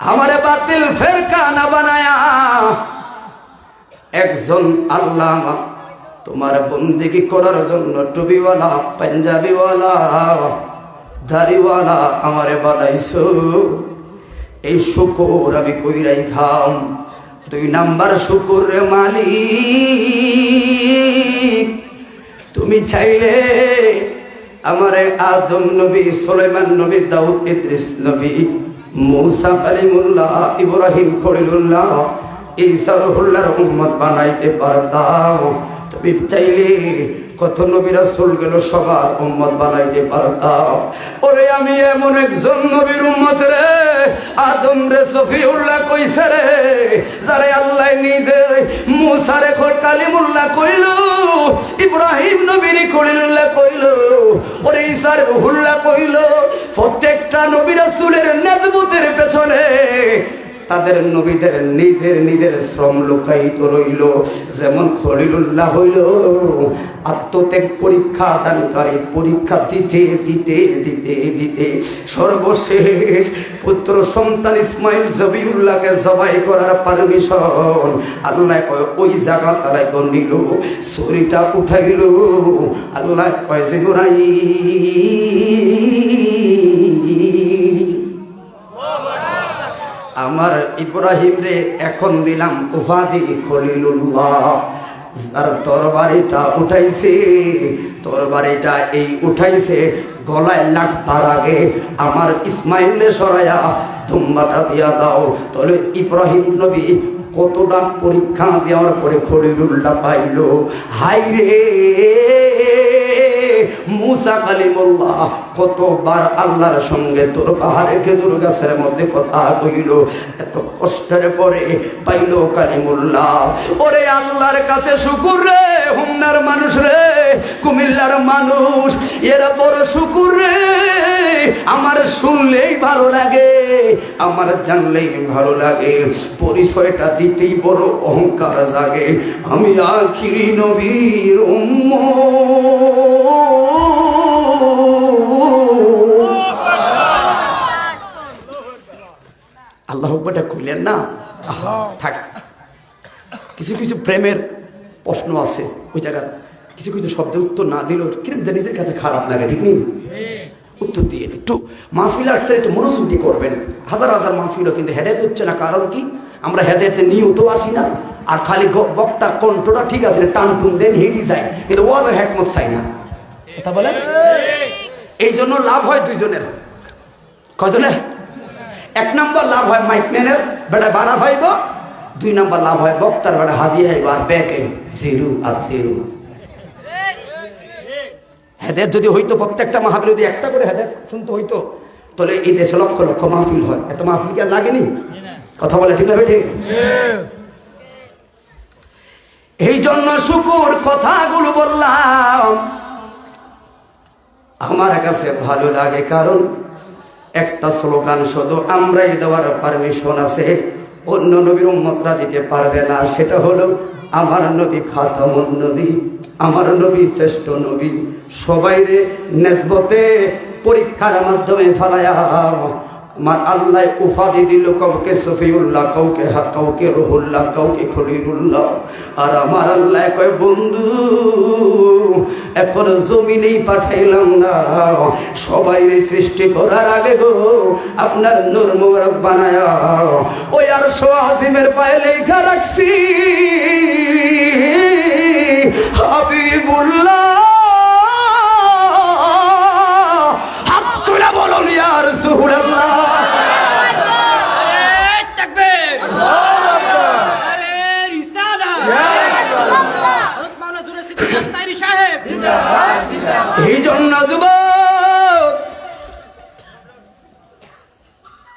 আমারে বাতিল ফেরকা না বানায়া। একজন আল্লাহ তোমার বন্দিগি করার জন্য টুবিওয়ালা পাঞ্জাবিওয়ালা, দাড়িওয়ালা আমারে বানাইছো। এই শুকুর আমি কইরাই খাম। দুই নাম্বার শুকুর রে মালিক, তুমি চাইলে আমারে আদম নবী, সুলাইমান নবী, দাউদ ইদ্রিস নবী মূসা কালিমুল্লাহ ইব্রাহিম খলিলুল্লাহ এই সরহুল্লাহর উম্মত বানাইতে পারতাম। তুমি চাইলে কত নবী রাসূল গেল সবার উম্মত বানাইতে পারতাম। ওরে আমি এমন একজন নবীর উম্মত রে, আদম রে সফিউল্লাহ কইছে রে, যারে আল্লাহ নিজে মুসা রে কালিমুল্লাহ কইল, ইব্রাহিম নবীর খলিলুল্লাহ কইল, ওরে ঈসার রুহুল্লাহ কইল, প্রত্যেকটা নবী রাসূলের নেজবতের পেছনে তাদের নবীদের নিজের নিজের শ্রম লুকায়িত রইল। যেমন খলিলুল্লাহ হইল আত্মত্যাগ পরীক্ষা দানকারী, পরীক্ষা দিতে দিতে দিতে দিতে। সর্বশেষ পুত্র সন্তান ইসমাইল জবিউল্লাহকে জবাই করার পারমিশন। আল্লাহ কয়, ওই জায়গা তারাই নিল, ছুরিটা উঠাইল। আল্লাহ কয়, যে আমার ইব্রাহিম রে এখন দিলাম উপাধি খলিলুল্লাহ। আর তরবারিটা উঠাইছে, তরবারিটা এই উঠাইছে গলায় লাগবার আগে আমার ইসমাইলে সরাইয়া ধুম্বাটা দিয়া দাও। তাহলে ইব্রাহিম নবী কতটা পরীক্ষা দেওয়ার পরে খলিলুল্লাহ পাইল। হাই রে মুসা কালিমুল্লাহ, কতবার আল্লাহর সঙ্গে তোর পাহাড়ে মধ্যে কথা কইল, এত কষ্টের পরে পাইল কালিমুল্লাহ। ওরে আল্লাহর কাছে শুকুর রে, হুমনার মানুষ রে, কুমিল্লার মানুষ, এরা বড় শুকুর রে। আমার শুনলেই ভালো লাগে, আমার জানলেই ভালো লাগে, পরিচয়টা দিতেই বড় অহংকার জাগে। আমি আখিরি নবীর আল্লাহ আকবরটা কইলেন না? থাক। কিছু কিছু প্রেমের প্রশ্ন আছে ওই জায়গা কিছু কিছু শব্দের উত্তর না দিল কিরম যে নিজের কাছে খারাপ লাগে ঠিক নেই? উত্তর দিয়ে একটু মাহফিল আসছে একটু মনোযোগী করবেন। হাজার হাজার মাহফিলও কিন্তু হেদায়ত হচ্ছে না। কারণ কি? আমরা হেদায়তে নিয়েও তো আসি না। আর খালি বক্তার কণ্ঠটা ঠিক আছে টান টুন দেন হেঁটি যায়। কিন্তু ওয়াজ হ্যাকমত চাই না। কথা বলে এই জন্য লাভ হয় দুইজনের। কজনের এক নম্বর লাভ হয় মাইকম্যানের বেটা বাড়া ভাইব। দুই নম্বর লাভ হয় বক্তার বেটা হাদিয়ে হাইব আর ব্যাকে জিরু আর জিরু। হেদের যদি হইতো, প্রত্যেকটা মাহফিল যদি একটা করে হেদের শুনতে হইতো, তাহলে এই দেশে লক্ষ লক্ষ মাহফিল হয়। এত মাহফিল কি আর লাগেনি? কথা বলে ঠিক না ঠিক এই জন্য শুকুর কথাগুলো বললাম। আমার কাছে ভালো লাগে কারণ একটা স্লোগান, শুধু আমরাই দেওয়ার পারমিশন আছে। অন্য নবীর উম্মতরা দিতে পারবে না। সেটা হলো, আমার নবী খাতামুন নবী, আমার নবী শ্রেষ্ঠ নবী। সবাই রে নেসবতে পরীক্ষার মাধ্যমে ফালায়া আমার আল্লাহ উপাধি দিল কাউকে সফিউল্লাহ, কাউকে হা কাউকে রহুল্লাহ, কাউকে খলিলুল্লাহ। আর আমার আল্লাহ কয়, বন্ধু, এখন জমিনেই পাঠাইলাম না। সবাই সৃষ্টি করার আগে গো, আপনার নূর মোবারক বানায়া ওই আর সো পায়ে লেখা রাখছি। হাবিবুল্লাহ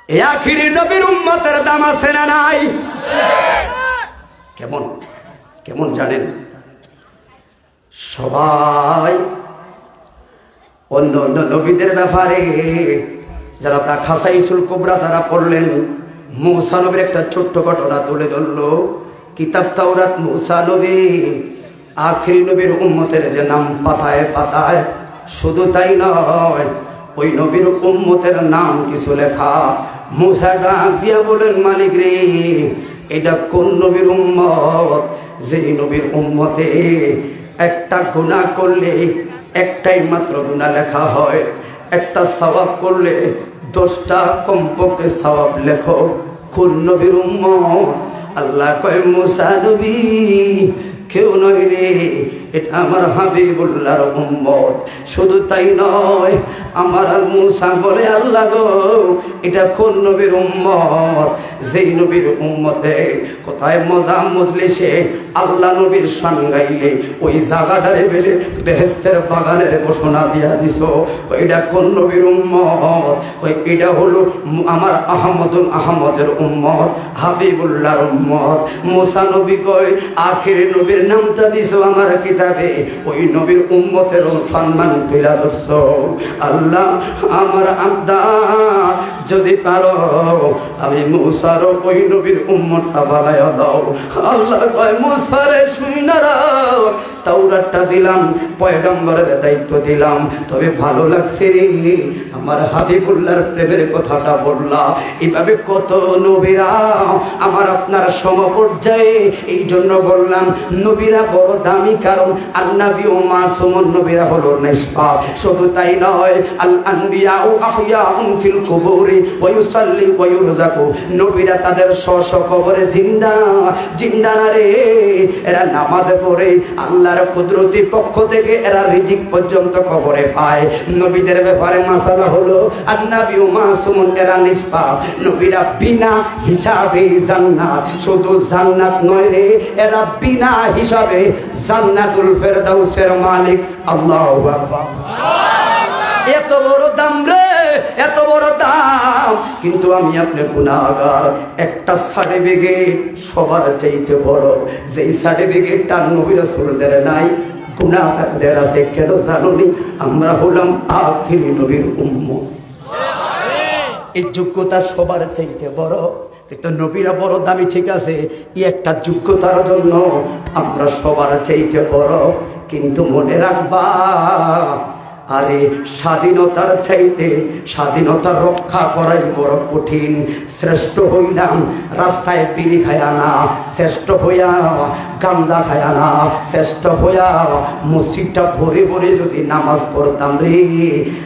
আখিরি নবীর উম্মতের দাম আছে না নাই? কেমন? কেমন জানেন? সবাই অন্য অন্য নবীদের ব্যাপারে যারা আপনার খাসাইসুল কোবরা তারা পড়লেন, মৌসা নবীর একটা ছোট্ট ঘটনা তুলে ধরলো। কিতাব তাওরাত মৌসা নবী আখিরি নবীর উম্মতের যে নাম পাতায় পাতায়, শুধু তাই নয়, ওই নবীর উম্মতের নাম কিছু লেখা মুসা ডাক দিয়া বলেন, মালিক রে, এটা কোন নবীর উম্মত? যেই নবীর উম্মতে একটা গুণা করলে একটাই মাত্র গুণা লেখা হয়। একটা সওয়াব করলে দশটা কমপক্ষে সওয়াব লেখো। কোন নবীর উম্মত? আল্লাহ কয়, মুসা নবী, কেউ নয় রে এটা আমার হাবিবুল্লাহর উম্মত। শুধু তাই নয়, আমার আর মুসা বলে, আল্লাহ গো, এটা কোন নবীর উম্মত? যেই নবীর উম্মতে কোথায় মজা মজলিসে আল্লাহ নবীর শান গাইলে ওই জায়গাটারে বেলে বেহেস্তের বাগানের ঘোষণা দিয়া দিছ? এটা কোন নবীর উম্মত? ওই এটা হলো আমার আহমদুল আহমদের উম্মত, হাবিবুল্লাহর উম্মত। মুসা নবী কয়, আখির নবীর নামটা দিছ আমার কিতাবে ওই নবীর উম্মতের সম্মান ফিরা দোস্ত আল্লাহ, আমার আব্দা, যদি পারো, আমি মুসার ওই নবীর উম্মতটা বানায় দাও। আল্লাহ কয়, মুসারে শুইনারা তাওরাতটা দিলাম, পয়গম্বরের দায়িত্ব দিলাম, তবে ভালো লাগছে রে। আমার হাবিবুল্লাহর প্রেমের কথাটা বললাম এভাবে কত নবীরা আমার আপনার সমপর্যায়ে এই জন্য বললাম, নবীরা বড় দামি, কারণ আল্লাবি ও মাসুমন হলো নিষ্পাপ। শুধু তাই আল্লাহর কুদরতি পক্ষ থেকে এরা রিজিক পর্যন্ত কবরে পায়। নবীদের ব্যাপারে মাসালা হলো আন্নাবি ও মাসুমন, এরা নিষ্পাপ। নবীরা বিনা হিসাবে জান্নাত। শুধু জান্নাত নয় রে, এরা বিনা হিসাবে জান্নাতুল ফেরদাউসের মালিক, আল্লাহু এত বড় দাম রে, এত বড় দাম। কিন্তু আমি আপনি গুণাগার একটা সার্টিফিকেট সবার চাইতে বড়। যেই সার্টিফিকেটটা নবী রাসূলদের নাই গুণাগারদের আছে, কেন জানুনি? আমরা হলাম আখিরি নবীর উম্মত। এই যোগ্যতা সবার চাইতে বড়। কিন্তু নবীরা বড় দামি, ঠিক আছে, এই একটা যোগ্যতার জন্য আমরা সবার চাইতে বড়। কিন্তু মনে রাখবা আরে স্বাধীনতার চাইতে স্বাধীনতা রক্ষা করাই বড় কঠিন। শ্রেষ্ঠ হইলাম রাস্তায় পিড়ি খায়া না, শ্রেষ্ঠ হইয়া গান্দা খায়া না, শ্রেষ্ঠ হইয়া মসজিদটা ভরে ভরে যদি নামাজ পড়তাম রে।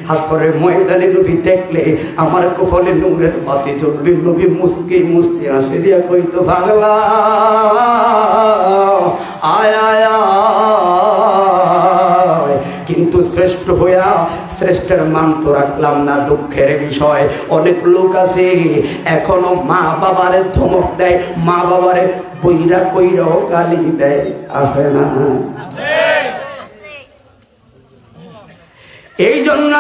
হাসপরে ময়দানে নবী দেখলে আমার কপালে নূরের বাতি জ্বলবে, নবী মুস্কি মুস্কি আসে দিয়া কইতো আয় আয় আয়। কিন্তু শ্রেষ্ঠ হইয়া শ্রেষ্ঠের মান তো রাখলাম না, দুঃখের বিষয়। অনেক লোক আছে, এখনও মা বাবারে ধমক দেয়, মা বাবারে বইরা কইরাও গালি দেয়। আসে না? এই জন্য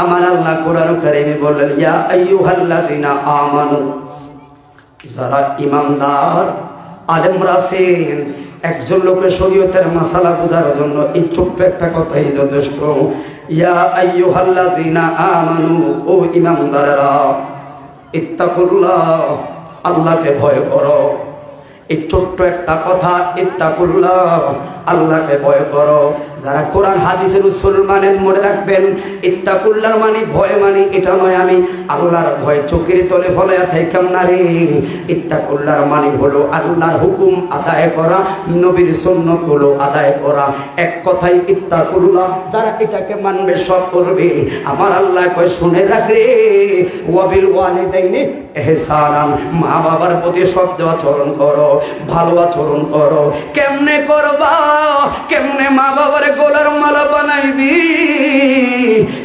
আমার আল্লাহ কোরআন কারিমে বললেন, ইয়া আইয়ুহাল্লাযিনা আমানু, যারা ইমানদার আলেমরা একজন লোকের শরীয়তের মাসালা বোঝার জন্য এই একটা কথাই যথেষ্ট। ইয়া আইয়ু হাল্লা জিনা আমানু, ও ইমানদারেরা, ইত্তাকুল্লাহ, আল্লাহকে ভয় করো। এই ছোট্ট একটা কথা, ইত্তাকুল্লাহ, আল্লাহকে ভয় করো। যারা কোরআন, হাদিসের উসুল মানেন মনে রাখবেন, ইত্তাকুল্লার মানে ভয় মানে এটা নয় আমি আল্লাহর ভয়, চোখের তলে ফলাইয়া থাইকাম না রে। ইত্তাকুল্লার মানে হলো আল্লাহর হুকুম আদায় করা, নবীর সুন্নত হলো আদায় করা। এক কথাই ইত্তাকুল্লাহ, যারা এটাকে মানবে সব করবে। আমার আল্লাহ কয়, শুনে রাখরে ওয়াবিল ওয়ালিদাইনি এহসানান মা বাবার প্রতি শব্দ আচরণ করো, ভালো আচরণ করো। কেমনে করবা? কেমনে মা বাবার গোলার মালা বানাইবি।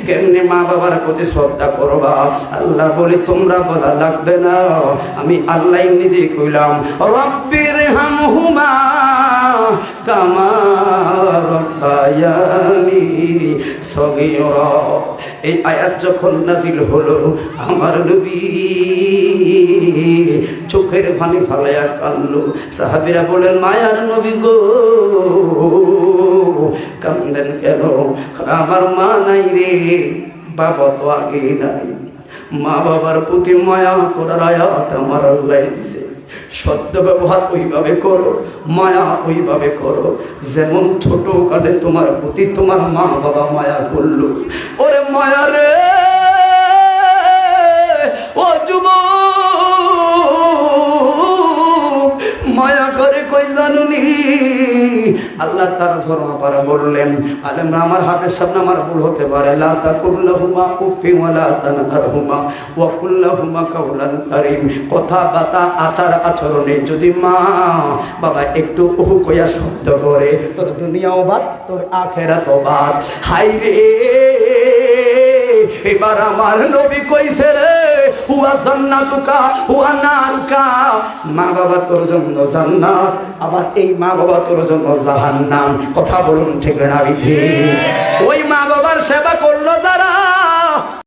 কেমনে মা বাবার প্রতি শ্রদ্ধা করবা? আল্লাহ বলি, তোমরা বলা লাগবে না। আমি আল্লাহ নিজে কইলাম রব্বির হামহুমা কামা রব্বায়ানি সগীরা এই আয়াত যখন নাজিল হলো আমার নবী, চোখের পানি ফালাইয়া কান্নু সাহাবিরা বলেন মায়ার নবী গো কান্দেন কেন? আমার মা নাই রে, বাবা তো আগে নাই। মা বাবার প্রতি মায়া করার আয়াত আমার আল্লাহ দিছে। সদ্য ব্যবহার ওইভাবে করো, মায়া ওইভাবে করো। যেমন ছোট কালে তোমার প্রতি তোমার মা বাবা মায়া করল। ওরে মায়া রে! আল্লাহ তার ধর্মা পারা বললেন আলেমরা আমার হাতের সামনে আমার ভুল হতে পারে। লা তাকুল্লাহুমা উফি তানহারহুমা ওয়া কুল্লাহুমা কাওলান কারীম। কথা, বাতা, আচার, আচরণে যদি মা বাবা একটু উহু কইয়া শব্দ করে, তোর দুনিয়াও বাদ, তোর আখেরাতও বাদ। হাই রে এবার আমার নবী কইছে রে হুয়া হুয়া মা বাবা তোর জন্য আবার এই মা বাবা তোর জন্য জাহান্নাম। কথা বলুন ঠিক না ওই মা বাবার সেবা করল যারা।